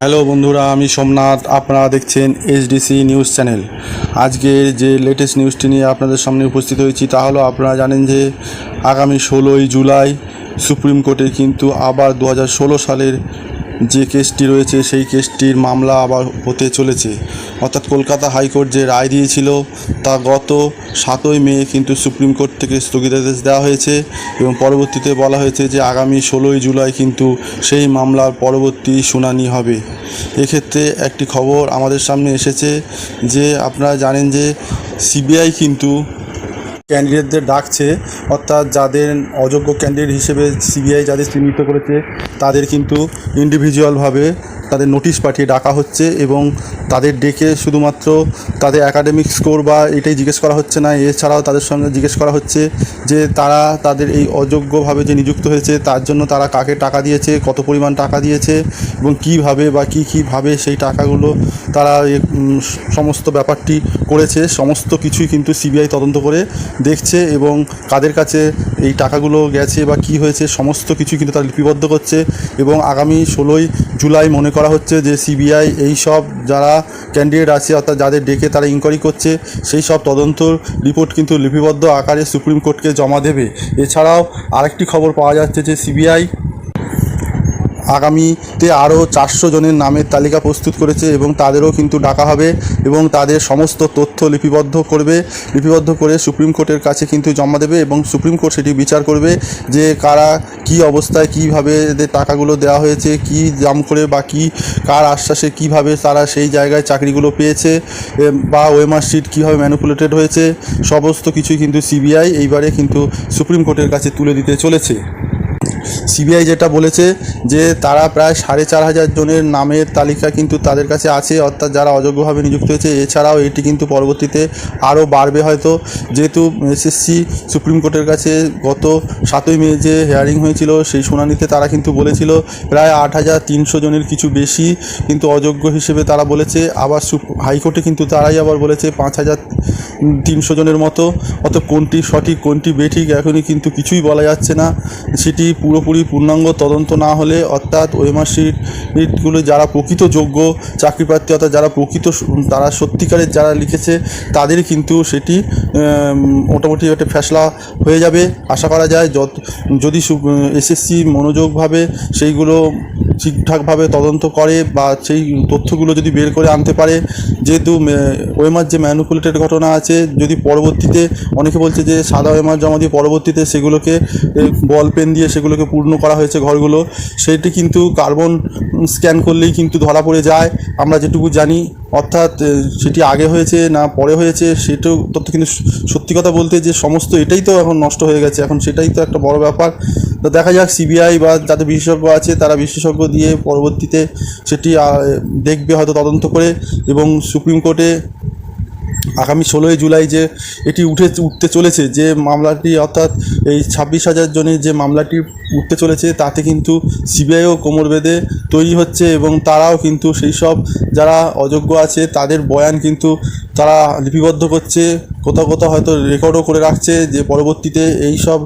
Hello বন্ধুরা, আমি সোমনাথ, আপনারা দেখছেন এইচডিসি নিউজ চ্যানেল। আজকের যে লেটেস্ট নিউজটি নিয়ে আপনাদের সামনে উপস্থিত হয়েছি তা হলো আপনারা জানেন যে আগামী ষোলোই জুলাই সুপ্রিম কোর্টে কিন্তু আবার দু হাজার ষোলো সালের যে কেসটি রয়েছে, সেই কেসটির মামলা আবার হতে চলেছে। অর্থাৎ কলকাতা হাইকোর্ট যে রায় দিয়েছিল, তা গত সাতই মে কিন্তু সুপ্রিম কোর্ট থেকে স্থগিতাদেশ দেওয়া হয়েছে এবং পরবর্তীতে বলা হয়েছে যে আগামী ষোলোই জুলাই কিন্তু সেই মামলার পরবর্তী শুনানি হবে। এক্ষেত্রে একটি খবর আমাদের সামনে এসেছে যে আপনারা জানেন যে সিবিআই কিন্তু ক্যান্ডিডেটদের ডাকছে অর্থাৎ যাদের অযোগ্য ক্যান্ডিডেট হিসেবে সিবিআই যাদের চিহ্নিত করেছে তাদের কিন্তু ইন্ডিভিজুয়ালভাবে তাদের নোটিশ পাঠিয়ে ডাকা হচ্ছে এবং তাদের ডেকে শুধুমাত্র তাদের একাডেমিক স্কোর বা এটাই জিজ্ঞেস করা হচ্ছে না। এছাড়াও তাদের সঙ্গে জিজ্ঞেস করা হচ্ছে যে তারা তাদের এই অযোগ্যভাবে যে নিযুক্ত হয়েছে, তার জন্য তারা কাকে টাকা দিয়েছে, কত পরিমাণ টাকা দিয়েছে এবং কীভাবে বা কী কীভাবে সেই টাকাগুলো তারা সমস্ত ব্যাপারটি করেছে। সমস্ত কিছুই কিন্তু সিবিআই তদন্ত করে দেখছে এবং কাদের কাছে এই টাকাগুলো গেছে বা কি হয়েছে, সমস্ত কিছু কিন্তু তারা লিপিবদ্ধ করছে এবং আগামী ষোলোই জুলাই মনে করা হচ্ছে যে সিবিআই এই সব যারা ক্যান্ডিডেট আছে, অর্থাৎ যাদের ডেকে তারা ইনকোয়ারি করছে, সেই সব তদন্ত রিপোর্ট কিন্তু লিপিবদ্ধ আকারে সুপ্রিম কোর্টকে জমা দেবে। এছাড়াও আরেকটি খবর পাওয়া যাচ্ছে যে সিবিআই আগামীতে আরও চারশো জনের নামের তালিকা প্রস্তুত করেছে এবং তাদেরও কিন্তু ডাকা হবে এবং তাদের সমস্ত তথ্য লিপিবদ্ধ করবে, লিপিবদ্ধ করে সুপ্রিম কোর্টের কাছে কিন্তু জমা দেবে এবং সুপ্রিম কোর্ট সেটি বিচার করবে যে কারা কি অবস্থায় কীভাবে এদের টাকাগুলো দেওয়া হয়েছে, কি দাম করে বা কি, কার আশ্বাসে কীভাবে তারা সেই জায়গায় চাকরিগুলো পেয়েছে বা ওয়েমার শিট কীভাবে ম্যানুপুলেটেড হয়েছে, সমস্ত কিছুই কিন্তু সিবিআই এইবারে কিন্তু সুপ্রিম কোর্টের কাছে তুলে দিতে চলেছে। সিবিআই যেটা বলেছে যে তারা প্রায় সাড়ে চার হাজার জনের নামের তালিকা কিন্তু তাদের কাছে আছে, অর্থাৎ যারা অযোগ্যভাবে নিযুক্ত হয়েছে, এছাড়াও এটি কিন্তু পরবর্তীতে আরও বাড়বে হয়তো। যেহেতু এসএসসি সুপ্রিম কোর্টের কাছে গত সাতই মে যে হেয়ারিং হয়েছিল, সেই শুনানিতে তারা কিন্তু বলেছিল প্রায় আট হাজার তিনশো জনের কিছু বেশি কিন্তু অযোগ্য হিসেবে তারা বলেছে। আবার হাইকোর্টে কিন্তু তারাই আবার বলেছে পাঁচ হাজার তিনশো জনের মতো অত কোনটি সঠিক, কোনটি বেঠিক এখনই কিন্তু কিছুই বলা যাচ্ছে না। সেটি পুরোপুরি পূর্ণাঙ্গ তদন্ত না হলে অর্থাৎ ওয়েমার শিটগুলো যারা প্রকৃত যোগ্য চাকরি প্রার্থী অর্থাৎ যারা প্রকৃত তারা সত্যিকারের যারা লিখেছে, তাদের কিন্তু সেটি মোটামুটি একটা ফ্যাসলা হয়ে যাবে। আশা করা যায় যত, যদি এসএসসি মনোযোগভাবে সেইগুলো ঠিকঠাকভাবে তদন্ত করে বা সেই তথ্যগুলো যদি বের করে আনতে পারে, যেহেতু ওয়েমার যে ম্যানুপুলেটেড ঘটনা আছে, যদি পরবর্তীতে অনেকে বলছে যে সাদা ওয়েমার জমা দিয়ে পরবর্তীতে সেগুলোকে বল পেন দিয়ে সেগুলোকে পূর্ণ করা হয়েছে, ঘরগুলো। সেটি কিন্তু কার্বন স্ক্যান করলেই কিন্তু ধরা পড়ে যায়। আমরা যেটুকু জানি, অর্থাৎ সেটি আগে হয়েছে না পরে হয়েছে, সেটাও তথ্য কিন্তু সত্যি কথা বলতে যে সমস্ত এটাই তো এখন নষ্ট হয়ে গেছে। এখন সেটাই তো একটা বড় ব্যাপার। তো দেখা যাক, সিবিআই বা যাদের বিশেষজ্ঞ আছে, তারা বিশেষজ্ঞ দিয়ে পরবর্তীতে সেটি দেখবে হয়তো তদন্ত করে এবং সুপ্রিম কোর্টে আগামী ষোলোই জুলাই যে এটি উঠে, উঠতে চলেছে, যে মামলাটি অর্থাৎ এই ছাব্বিশ হাজার জনের যে মামলাটি উঠতে চলেছে, তাতে কিন্তু সিবিআইও কোমর বেঁধে তৈরি হচ্ছে এবং তারাও কিন্তু সেই সব যারা অযোগ্য আছে, তাদের বয়ান কিন্তু তারা লিপিবদ্ধ করছে, কোথাও কোথাও হয়তো রেকর্ডও করে রাখছে, যে পরবর্তীতে এই সব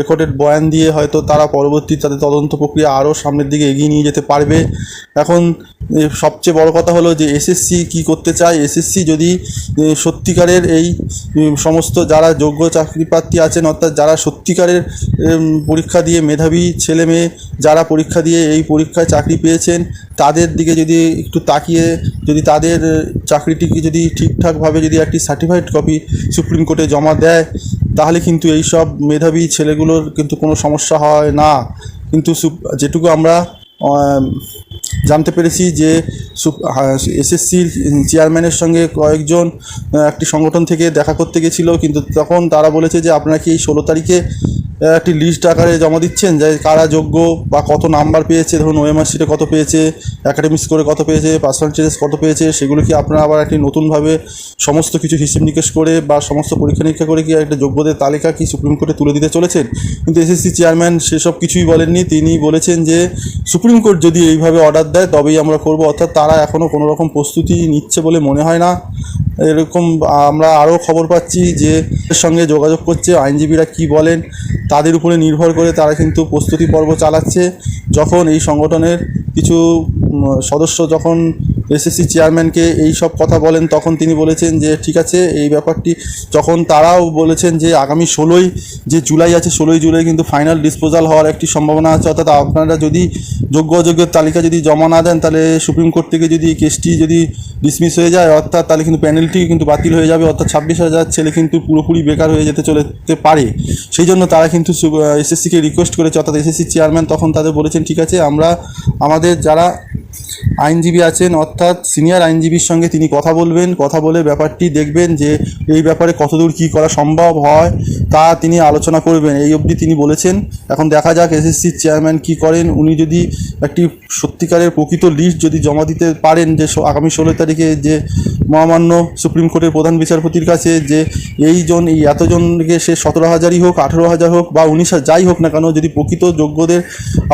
রেকর্ডেড বয়ান দিয়ে হয়তো তারা পরবর্তী তাদের তদন্ত প্রক্রিয়া আরও সামনের দিকে এগিয়ে নিয়ে যেতে পারবে। এখন সবচেয়ে বড় কথা হলো যে এসএসসি কি করতে চায়? এসএসসি যদি সত্যিকারের এই সমস্ত যারা যোগ্য চাকরি প্রার্থী আছেন, অর্থাৎ যারা সত্যিকারের পরীক্ষা দিয়ে মেধাবী ছেলে মেয়ে যারা পরীক্ষা দিয়ে এই পরীক্ষায় চাকরি পেয়েছেন, তাদের দিকে যদি একটু তাকিয়ে, যদি তাদের চাকরিটিকে যদি ঠিকঠাকভাবে যদি একটি সার্টিফাইড কপি সুপ্রিম কোর্টে জমা দেয়, তাহলে কিন্তু এই সব মেধাবী ছেলেগুলোর কিন্তু কোনো সমস্যা হয় না। কিন্তু যেটুকু আমরা জানতে পেরেছি যে এসএসসির চেয়ারম্যানের সঙ্গে কয়েকজন একটি সংগঠন থেকে দেখা করতে গেছিল, কিন্তু তখন তারা বলেছে যে আপনারা কি এই ষোলো তারিখে একটি লিস্ট আকারে জমা দিচ্ছেন যে কারা যোগ্য বা কত নাম্বার পেয়েছে, ধরুন ওএমআর শিটে কত পেয়েছে একাডেমিক স্কোরে কত পেয়েছে পার্সেন্টেজ কত পেয়েছে, সেগুলো কি আপনারা আবার একটি নতুনভাবে সমস্ত কিছু হিসেব নিকেশ করে বা সমস্ত পরীক্ষা নিরীক্ষা করে কি একটা যোগ্যদের তালিকা কি সুপ্রিম কোর্টে তুলে দিতে চলেছেন? কিন্তু এসএসসি চেয়ারম্যান সেসব কিছুই বলেননি। তিনি বলেছেন যে সুপ্রিম কোর্ট যদি এইভাবে অর্ডার দেয়, তবেই আমরা করব। অর্থাৎ তারা এখনও কোনো রকম প্রস্তুতি নিচ্ছে বলে মনে হয় না। এরকম আমরা আরও খবর পাচ্ছি যে সঙ্গে যোগাযোগ করছে, আইনজীবীরা কি বলেন তাদের উপরে নির্ভর করে তারা কিন্তু প্রস্তুতি পর্ব চালাচ্ছে। যখন এই সংগঠনের কিছু সদস্য যখন এসএসসি চেয়ারম্যানকে এই সব কথা বলেন, তখন তিনি বলেছেন যে, ঠিক আছে, এই ব্যাপারটি। যখন তারাও বলেছেন যে, আগামী ষোলোই, যে জুলাই আছে, ষোলোই জুলাই কিন্তু ফাইনাল ডিসপোজাল হওয়ার একটি সম্ভাবনা আছে। অর্থাৎ আপনারা যদি যোগ্য অযোগ্যের তালিকা যদি জমা না দেন, তাহলে সুপ্রিম কোর্ট থেকে যদি কেসটি যদি ডিসমিস হয়ে যায়, অর্থাৎ তাহলে কিন্তু প্যানেলটি কিন্তু বাতিল হয়ে যাবে। অর্থাৎ ছাব্বিশ হাজার ছেলে কিন্তু পুরোপুরি বেকার হয়ে যেতে চলেতে পারে। সেই জন্য তারা কিন্তু এসএসসিকে রিকোয়েস্ট করেছে। অর্থাৎ এসএসসি চেয়ারম্যান তখন তাদের বলেছেন, ঠিক আছে, আমরা, আমাদের যারা আইনজীবী আছেন, অর্থাৎ সিনিয়র আইনজীবীর সঙ্গে তিনি কথা বলবেন, কথা বলে ব্যাপারটি দেখবেন যে এই ব্যাপারে কতদূর কী করা সম্ভব হয় তা তিনি আলোচনা করবেন। এই অবধি তিনি বলেছেন, এখন দেখা যাক এসএসসির চেয়ারম্যান কি করেন। উনি যদি একটি সত্যিকারের প্রকৃত লিস্ট যদি জমা দিতে পারেন যে আগামী ষোলো তারিখে যে মহামান্য সুপ্রিম কোর্টের প্রধান বিচারপতির কাছে যে এইজন এই এতজনকে সে সতেরো হাজারই হোক, আঠেরো হাজার হোক বা উনিশ যাই হোক না কেন, যদি প্রকৃত যোগ্যদের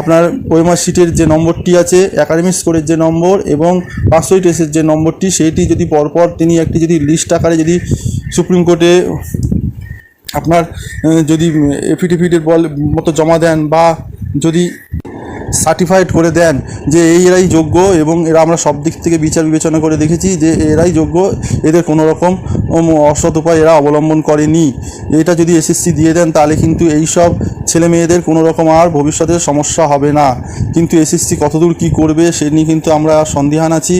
আপনার ওয়েমার শিটের যে নম্বরটি আছে একাডেমিক স্কোরের যে নম্বর এবং পাঁচশোই টেস্টের যে নম্বরটি সেইটি যদি পরপর তিনি একটি যদি লিস্ট আকারে যদি সুপ্রিম কোর্টে আপনার যদি এফিডেভিটের বল, মতো জমা দেন বা যদি সার্টিফাইড করে দেন যে এই এরাই যোগ্য এবং এরা আমরা সব দিক থেকে বিচার বিবেচনা করে দেখেছি যে এরাই যোগ্য, এদের কোনো রকম অসৎ উপায় এরা অবলম্বন করেনি। এটা যদি এসএসসি দিয়ে দেন, তাহলে কিন্তু এই সব ছেলে মেয়েদের কোনো রকম আর ভবিষ্যতে সমস্যা হবে না। কিন্তু এসএসসি কতদূর কী করবে সে নিয়ে কিন্তু আমরা সন্দিহান আছি।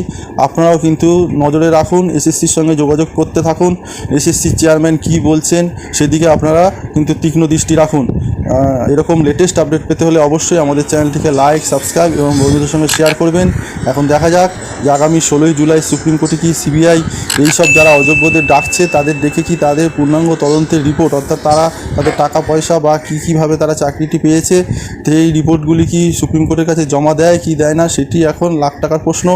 আপনারাও কিন্তু নজরে রাখুন, এসএসসির সঙ্গে যোগাযোগ করতে থাকুন। এসএসসির চেয়ারম্যান কী বলছেন সেদিকে আপনারা কিন্তু তীক্ষ্ণ দৃষ্টি রাখুন। এরকম লেটেস্ট আপডেট পেতে হলে অবশ্যই আমাদের চ্যানেলটিকে লাইক সাবস্ক্রাইব এবং বন্ধুদের সঙ্গে শেয়ার করবেন। এখন দেখা যাক যে আগামী ষোলোই জুলাই সুপ্রিম কোর্টে কি সিবিআই এইসব যারা অযোগ্যদের ডাকছে, তাদের দেখে কি তাদের পূর্ণাঙ্গ তদন্তের রিপোর্ট অর্থাৎ তারা তাদের টাকা পয়সা বা কী কীভাবে তারা চাকরিটি পেয়েছে। তো এই রিপোর্টগুলি কি সুপ্রিম কোর্টের কাছে জমা দেয়, কি দেয় না, সেটি এখন লাখ টাকার প্রশ্ন।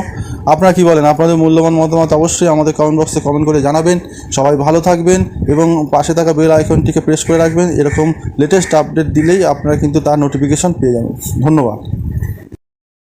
আপনারা কি বলেন? আপনাদের মূল্যবান মতামত অবশ্যই আমাদের কমেন্ট বক্সে কমেন্ট করে জানাবেন। সবাই ভালো থাকবেন এবং পাশে থাকা বেল আইকনটিকে প্রেস করে রাখবেন। এরকম লেটেস্ট আপডেট দিলেই আপনারা কিন্তু তার নোটিফিকেশন পেয়ে যাবেন। ধন্যবাদ।